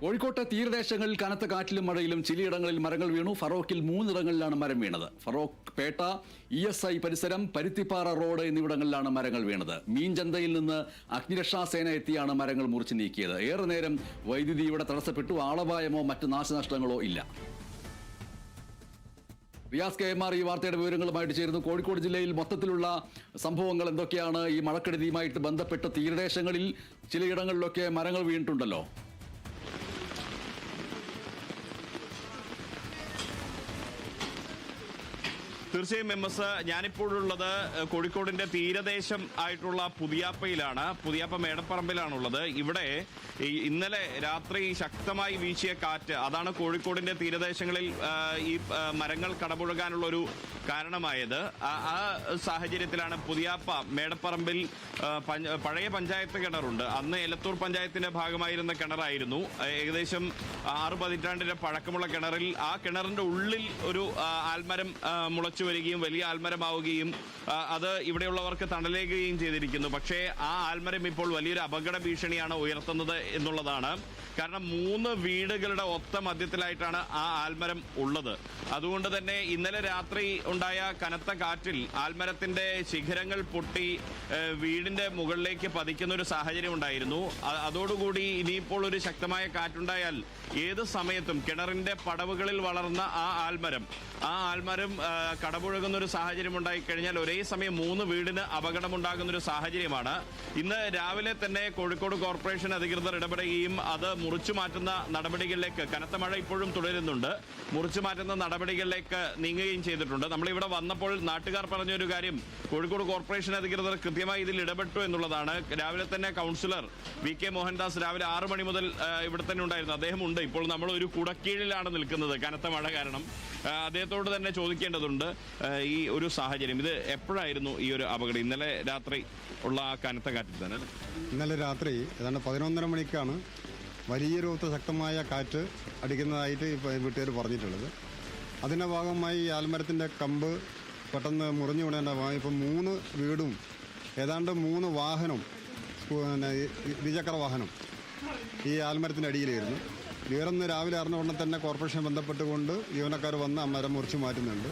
കോഴിക്കോട്ടെ തീരദേശങ്ങളിൽ കനത്ത കാറ്റിലും മഴയിലും ചിലയിടങ്ങളിൽ മരങ്ങൾ വീണു. ഫറോക്കിൽ മൂന്നിടങ്ങളിലാണ് മരം വീണത്. Feroke Pettah E S I പരിസരം പരുത്തിപ്പാറ റോഡ് എന്നിവിടങ്ങളിലാണ് മരങ്ങൾ വീണത്. മീൻചന്തയിൽ നിന്ന് അഗ്നിരക്ഷാ സേന എത്തിയാണ് മരങ്ങൾ മുറിച്ചു നീക്കിയത്. ഏറെ നേരം വൈദ്യുതി ഇവിടെ തടസ്സപ്പെട്ടു. ആളപായമോ മറ്റു നാശനഷ്ടങ്ങളോ ഇല്ല. റിയാസ് കെ എം ആർ ഈ വാർത്തയുടെ വിവരങ്ങളുമായിട്ട് ചേരുന്നു. കോഴിക്കോട് ജില്ലയിൽ മൊത്തത്തിലുള്ള സംഭവങ്ങൾ എന്തൊക്കെയാണ്? ഈ മഴക്കെടുതിയുമായിട്ട് ബന്ധപ്പെട്ട തീരദേശങ്ങളിൽ ചിലയിടങ്ങളിലൊക്കെ മരങ്ങൾ വീണിട്ടുണ്ടല്ലോ. തീർച്ചയായും എം എസ് ഞാനിപ്പോഴുള്ളത് കോഴിക്കോടിന്റെ തീരദേശം ആയിട്ടുള്ള പുതിയാപ്പയിലാണ്. പുതിയാപ്പ മേടപ്പറമ്പിലാണുള്ളത്. ഇവിടെ ഇന്നലെ രാത്രി ശക്തമായി വീശിയ കാറ്റ് അതാണ് കോഴിക്കോടിന്റെ തീരദേശങ്ങളിൽ ഈ മരങ്ങൾ കടപുഴകാനുള്ള ഒരു കാരണമായത്. ആ- സാഹചര്യത്തിലാണ് പുതിയാപ്പ മേടപ്പറമ്പിൽ പഴയ പഞ്ചായത്ത് കിണറുണ്ട്. അന്ന് എലത്തൂർ പഞ്ചായത്തിന്റെ ഭാഗമായിരുന്ന കിണറായിരുന്നു. ഏകദേശം ആറ് പതിറ്റാണ്ടിന്റെ പഴക്കമുള്ള കിണറിൽ ആ കിണറിന്റെ ഉള്ളിൽ ഒരു ആൽമരം മുളച്ചു വരികയും വലിയ ആൽമരമാവുകയും അത് ഇവിടെയുള്ളവർക്ക് തണലേകുകയും ചെയ്തിരിക്കുന്നു. പക്ഷേ ആ ആൽമരം ഇപ്പോൾ വലിയൊരു അപകട ഭീഷണിയാണ് ഉയർത്തുന്നത് എന്നുള്ളതാണ്. കാരണം മൂന്ന് വീടുകളുടെ ഒത്ത മധ്യത്തിലായിട്ടാണ് ആ ആൽമരം ഉള്ളത്. അതുകൊണ്ട് തന്നെ ഇന്നലെ രാത്രി ഉണ്ടായ കനത്ത കാറ്റിൽ ആൽമരത്തിന്റെ ശിഖരങ്ങൾ പൊട്ടി വീടിന്റെ മുകളിലേക്ക് പതിക്കുന്ന ഒരു സാഹചര്യം ഉണ്ടായിരുന്നു. അതോടുകൂടി ഇനിയിപ്പോൾ ഒരു ശക്തമായ കാറ്റുണ്ടായാൽ ഏത് സമയത്തും കിണറിന്റെ പടവുകളിൽ വളർന്ന ആ ആൽമരം ആ ആൽമരം കടപുഴകുന്ന ഒരു സാഹചര്യം ഉണ്ടായി കഴിഞ്ഞാൽ ഒരേ സമയം മൂന്ന് വീടിന് അപകടമുണ്ടാകുന്ന ഒരു സാഹചര്യമാണ്. ഇന്ന് രാവിലെ തന്നെ കോഴിക്കോട് കോർപ്പറേഷൻ അധികൃതർ ഇടപെടുകയും അത് മുറിച്ചു മാറ്റുന്ന നടപടികളിലേക്ക് കനത്ത മഴ ഇപ്പോഴും തുടരുന്നുണ്ട്. മുറിച്ചു മാറ്റുന്ന നടപടികളിലേക്ക് നീങ്ങുകയും ചെയ്തിട്ടുണ്ട്. നമ്മൾ ഇവിടെ വന്നപ്പോൾ നാട്ടുകാർ പറഞ്ഞൊരു കാര്യം കോഴിക്കോട് കോർപ്പറേഷൻ അധികൃതർ കൃത്യമായി ഇതിൽ ഇടപെട്ടു എന്നുള്ളതാണ്. രാവിലെ തന്നെ കൗൺസിലർ വി കെ മോഹൻദാസ് രാവിലെ ആറ് മണി മുതൽ ഇവിടെ തന്നെ ഉണ്ടായിരുന്നു. അദ്ദേഹം ഉണ്ട്. ഇപ്പോൾ നമ്മൾ ഒരു കുടക്കീഴിലാണ് നിൽക്കുന്നത് കനത്ത മഴ കാരണം. അദ്ദേഹത്തോട് തന്നെ ചോദിക്കേണ്ടതുണ്ട് ഈ ഒരു സാഹചര്യം. ഇത് എപ്പോഴായിരുന്നു ഈ ഒരു അപകടം? ഇന്നലെ രാത്രി ഉള്ള ആ കനത്ത കാറ്റിൽ തന്നെ ഇന്നലെ രാത്രി ഏതാണ്ട് പതിനൊന്നര മണിക്കാണ് വലിയ രൂപത്തിൽ ശക്തമായ കാറ്റ് അടിക്കുന്നതായിട്ട് വീട്ടുകാർ പറഞ്ഞിട്ടുള്ളത്. അതിന്റെ ഭാഗമായി ആൽമരത്തിന്റെ കമ്പ് പെട്ടെന്ന് മുറിഞ്ഞു വിടേണ്ട ഭാഗം ഇപ്പം മൂന്ന് വീടും ഏതാണ്ട് മൂന്ന് വാഹനം പിന്നെ ദ്വിചക്ര വാഹനം ഈ ആൽമരത്തിന്റെ അടിയിലായിരുന്നു. വേറൊന്ന് രാവിലെ അറിഞ്ഞ ഉടനെ തന്നെ കോർപ്പറേഷൻ ബന്ധപ്പെട്ടുകൊണ്ട് ജീവനക്കാർ വന്ന് ആ മരം മുറിച്ച് മാറ്റുന്നുണ്ട്.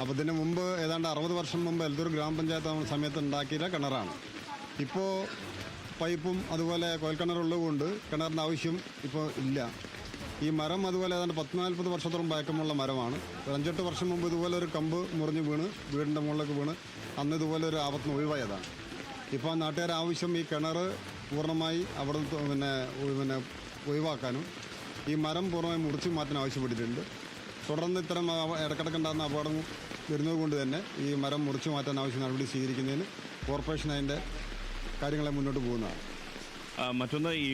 അപ്പോൾ ഇതിന് മുമ്പ് ഏതാണ്ട് അറുപത് വർഷം മുമ്പ് എൽദൂർ ഗ്രാമപഞ്ചായത്ത് സമയത്ത് ഉണ്ടാക്കിയ കിണറാണ്. ഇപ്പോൾ പൈപ്പും അതുപോലെ കോൽക്കിണറുള്ളത് കൊണ്ട് കിണറിന്റെ ആവശ്യം ഇപ്പോൾ ഇല്ല. ഈ മരം അതുപോലെ ഏതാണ്ട് പത്ത് നാൽപ്പത് വർഷത്തോളം പഴക്കമുള്ള മരമാണ്. ഒരു അഞ്ചെട്ട് വർഷം മുമ്പ് ഇതുപോലെ ഒരു കമ്പ് മുറിഞ്ഞ് വീണ് വീടിന്റെ മുകളിലേക്ക് വീണ് അന്ന് ഇതുപോലെ ഒരു ആപത്തിന് ഒഴിവായതാണ്. ഇപ്പോൾ നാട്ടുകാർ ആവശ്യം ഈ കിണർ പൂർണമായി അവിടെ പിന്നെ പിന്നെ ഒഴിവാക്കാനും ഈ മരം പൂർണമായി മുറിച്ച് മാറ്റാൻ ആവശ്യപ്പെട്ടിട്ടുണ്ട്. തുടർന്ന് ഇത്തരം ഇടക്കിടക്ക് ഇടക്കിടക്കുണ്ടാകുന്ന അപകടം വരുന്നത് കൊണ്ട് തന്നെ ഈ മരം മുറിച്ച് മാറ്റാൻ ആവശ്യം നടപടി സ്വീകരിക്കുന്നതിന് കോർപ്പറേഷൻ അതിന്റെ കാര്യങ്ങളെ മുന്നോട്ട് പോകുന്നതാണ്. മറ്റൊന്ന് ഈ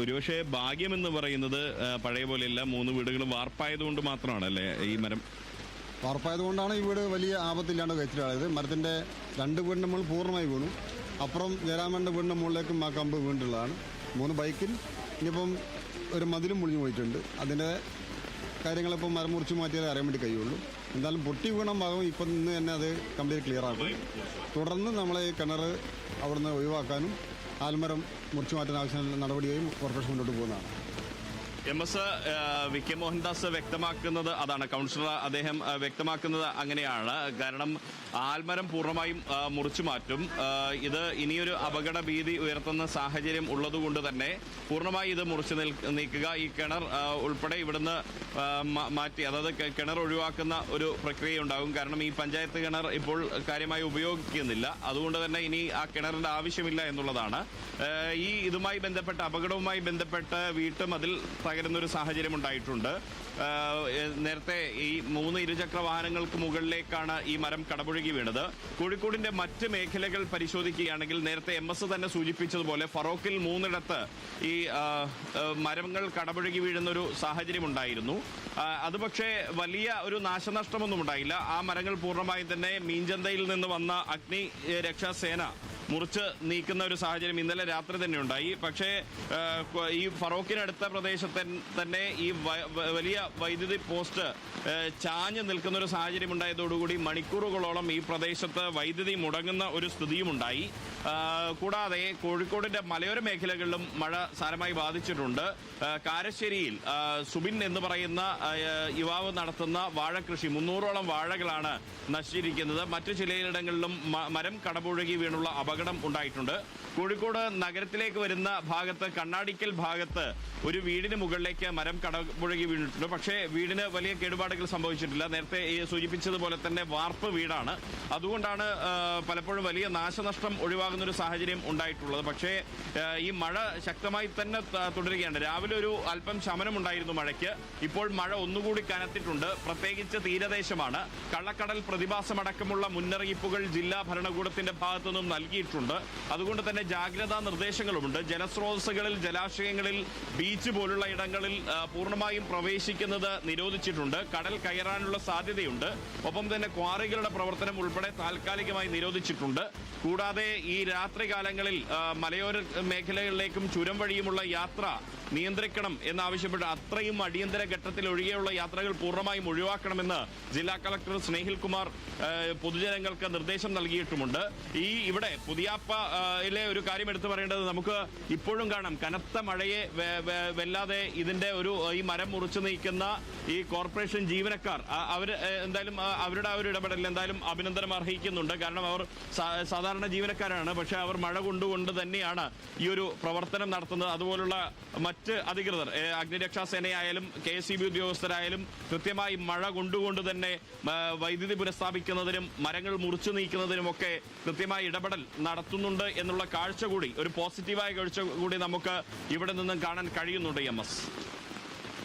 ഒരുപക്ഷെ ഭാഗ്യം എന്ന് പറയുന്നത് പഴയ പോലെയല്ല. മൂന്ന് വീടുകളും വാർപ്പായതുകൊണ്ട് മാത്രമാണ് അല്ലേ ഈ മരം? വാർപ്പായതുകൊണ്ടാണ് ഈ വീട് വലിയ ആപത്തില്ലാണ്ട് കഴിച്ചിട്ടായത് മരത്തിന്റെ രണ്ട് വീടിന്റെ മുകളിൽ പൂർണമായി വീണു. അപ്പുറം ജയരാമന്റെ വീടിന്റെ മുകളിലേക്കും ആ കമ്പ് വീണ്ടുള്ളതാണ് മൂന്ന് ബൈക്കിൽ ഇനിയിപ്പം ഒരു മതിലും മുളിഞ്ഞു പോയിട്ടുണ്ട്. അതിന്റെ കാര്യങ്ങളിപ്പം മരം മുറിച്ച് മാറ്റിയാലേ അറിയാൻ വേണ്ടി കഴിയുള്ളൂ. എന്തായാലും പൊട്ടി വീണ ഭാഗം ഇപ്പം ഇന്ന് തന്നെ അത് കംപ്ലീറ്റ് ക്ലിയർ ആക്കും തുടർന്ന് നമ്മൾ ഈ കിണർ അവിടുന്ന് ഒഴിവാക്കാനും ആൽമരം മുറിച്ചു മാറ്റാൻ ആവശ്യമായ നടപടിയായും കോർപ്പറേഷൻ മുന്നോട്ട് പോകുന്നതാണ്. M S V K Mohandas വ്യക്തമാക്കുന്നത് അതാണ്. കൗൺസിലർ അദ്ദേഹം വ്യക്തമാക്കുന്നത് അങ്ങനെയാണ്. കാരണം ആൽമരം പൂർണമായും മുറിച്ചു മാറ്റും. ഇത് ഇനിയൊരു അപകട ഭീതി ഉയർത്തുന്ന സാഹചര്യം ഉള്ളതുകൊണ്ട് തന്നെ പൂർണമായി ഇത് മുറിച്ചു നീക്കുക. ഈ കിണർ ഉൾപ്പെടെ ഇവിടുന്ന് മാറ്റി അതായത് കിണർ ഒഴിവാക്കുന്ന ഒരു പ്രക്രിയ ഉണ്ടാകും. കാരണം ഈ പഞ്ചായത്ത് കിണർ ഇപ്പോൾ കാര്യമായി ഉപയോഗിക്കുന്നില്ല. അതുകൊണ്ട് തന്നെ ഇനി ആ കിണറിന്റെ ആവശ്യമില്ല എന്നുള്ളതാണ്. ഈ ഇതുമായി ബന്ധപ്പെട്ട് അപകടവുമായി ബന്ധപ്പെട്ട് വീട്ടുമതിൽ തകരുന്ന ഒരു സാഹചര്യം ഉണ്ടായിട്ടുണ്ട്. നേരത്തെ ഈ മൂന്ന് ഇരുചക്ര വാഹനങ്ങൾക്ക് മുകളിലേക്കാണ് ഈ മരം കടപുഴകി വീണത്. കോഴിക്കോടിന്റെ മറ്റ് മേഖലകൾ പരിശോധിക്കുകയാണെങ്കിൽ നേരത്തെ എം എസ് തന്നെ സൂചിപ്പിച്ചതുപോലെ ഫറോക്കിൽ മൂന്നിടത്ത് ഈ മരങ്ങൾ കടപുഴകി വീഴുന്ന ഒരു സാഹചര്യം ഉണ്ടായിരുന്നു. അത് പക്ഷേ വലിയ ഒരു നാശനഷ്ടമൊന്നും ഉണ്ടായില്ല. ആ മരങ്ങൾ പൂർണമായും തന്നെ മീൻചന്തയിൽ നിന്ന് വന്ന അഗ്നി രക്ഷാസേന മുറിച്ച് നീക്കുന്ന ഒരു സാഹചര്യം ഇന്നലെ രാത്രി തന്നെ ഉണ്ടായി. പക്ഷേ ഈ ഫറോക്കിനടുത്ത പ്രദേശത്തെ തന്നെ ഈ വലിയ വൈദ്യുതി പോസ്റ്റ് ചാഞ്ഞു നിൽക്കുന്ന ഒരു സാഹചര്യം ഉണ്ടായതോടുകൂടി മണിക്കൂറുകളോളം ഈ പ്രദേശത്ത് വൈദ്യുതി മുടങ്ങുന്ന ഒരു സ്ഥിതിയുമുണ്ടായി കൂടാതെ കോഴിക്കോടിന്റെ മലയോര മേഖലകളിലും മഴ സാരമായി ബാധിച്ചിട്ടുണ്ട്. കാരശ്ശേരിയിൽ സുബിൻ എന്ന് പറയുന്ന യുവാവ് നടത്തുന്ന വാഴകൃഷി മുന്നൂറോളം വാഴകളാണ് നശിച്ചിരിക്കുന്നത്. മറ്റു ചിലയിടങ്ങളിലും മരം കടപുഴകി വീണുള്ള അപകടം ഉണ്ടായിട്ടുണ്ട്. കോഴിക്കോട് നഗരത്തിലേക്ക് വരുന്ന ഭാഗത്ത് കണ്ണാടിക്കൽ ഭാഗത്ത് ഒരു വീടിന് മുകളിലേക്ക് മരം കടപുഴകി വീണിട്ടുണ്ട്. പക്ഷേ വീടിന് വലിയ കേടുപാടുകൾ സംഭവിച്ചിട്ടില്ല. നേരത്തെ സൂചിപ്പിച്ചതുപോലെ തന്നെ വാർപ്പ് വീടാണ്. അതുകൊണ്ടാണ് പലപ്പോഴും വലിയ നാശനഷ്ടം ഒഴിവാകുന്ന ഒരു സാഹചര്യം ഉണ്ടായിട്ടുള്ളത്. പക്ഷേ ഈ മഴ ശക്തമായി തന്നെ തുടരുകയാണ്. രാവിലെ ഒരു അല്പം ശമനമുണ്ടായിരുന്നു മഴയ്ക്ക്. ഇപ്പോൾ മഴ ഒന്നുകൂടി കനത്തിട്ടുണ്ട്. പ്രത്യേകിച്ച് തീരദേശമാണ്. കള്ളക്കടൽ പ്രതിഭാസമടക്കമുള്ള മുന്നറിയിപ്പുകൾ ജില്ലാ ഭരണകൂടത്തിന്റെ ഭാഗത്തു നിന്നും നൽകിയിട്ടുണ്ട് അതുകൊണ്ട് തന്നെ ജാഗ്രതാ നിർദ്ദേശങ്ങളുമുണ്ട്. ജലസ്രോതസ്സുകളിൽ ജലാശയങ്ങളിൽ ബീച്ച് പോലുള്ള ഇടങ്ങളിൽ പൂർണമായും പ്രവേശിക്കുന്നത് നിരോധിച്ചിട്ടുണ്ട്. കടൽ കയറാനുള്ള സാധ്യതയുണ്ട്. ഒപ്പം തന്നെ ക്വാറികളുടെ പ്രവർത്തനം ഉൾപ്പെടെ താൽക്കാലികമായി നിരോധിച്ചിട്ടുണ്ട്. കൂടാതെ ഈ രാത്രികാലങ്ങളിൽ മലയോര മേഖലകളിലേക്കും ചുരം വഴിയുമുള്ള യാത്ര നിയന്ത്രിക്കണം എന്നാവശ്യപ്പെട്ട് അത്രയും അടിയന്തര ഘട്ടത്തിൽ ഒഴികെയുള്ള യാത്രകൾ പൂർണമായും ഒഴിവാക്കണമെന്ന് ജില്ലാ കളക്ടർ സ്നേഹിൽ കുമാർ പൊതുജനങ്ങൾക്ക് നിർദ്ദേശം നൽകിയിട്ടുമുണ്ട്. ഈ ഇവിടെ പുതിയാപ്പയിലെ ഒരു കാര്യം എടുത്തു പറയേണ്ടത് നമുക്ക് ഇപ്പോഴും കാണാം. കനത്ത മഴയെ വെല്ലാതെ ഇതിന്റെ ഒരു ഈ മരം മുറിച്ചു നീക്കുന്ന ഈ കോർപ്പറേഷൻ ജീവനക്കാർ അവർ എന്തായാലും അവരുടെ ആ ഒരു ഇടപെടൽ എന്തായാലും അഭിനന്ദനം അർഹിക്കുന്നുണ്ട്. കാരണം അവർ സാധാരണ ജീവനക്കാരാണ്. പക്ഷേ അവർ മഴ കൊണ്ടുകൊണ്ട് തന്നെയാണ് ഈ ഒരു പ്രവർത്തനം നടത്തുന്നത്. അതുപോലുള്ള മറ്റ് അധികൃതർ അഗ്നിരക്ഷാ സേനയായാലും കെ എസ് ഇ ബി ഉദ്യോഗസ്ഥരായാലും കൃത്യമായി മഴ കൊണ്ടുകൊണ്ട് തന്നെ വൈദ്യുതി പുനഃസ്ഥാപിക്കുന്നതിനും മരങ്ങൾ മുറിച്ചു നീക്കുന്നതിനും ഒക്കെ കൃത്യമായി ഇടപെടൽ നടത്തുന്നുണ്ട് എന്നുള്ള കാഴ്ച കൂടി ഒരു പോസിറ്റീവായ കാഴ്ച കൂടി നമുക്ക് ഇവിടെ നിന്നും കാണാൻ കഴിയുന്നുണ്ട് എം എസ്.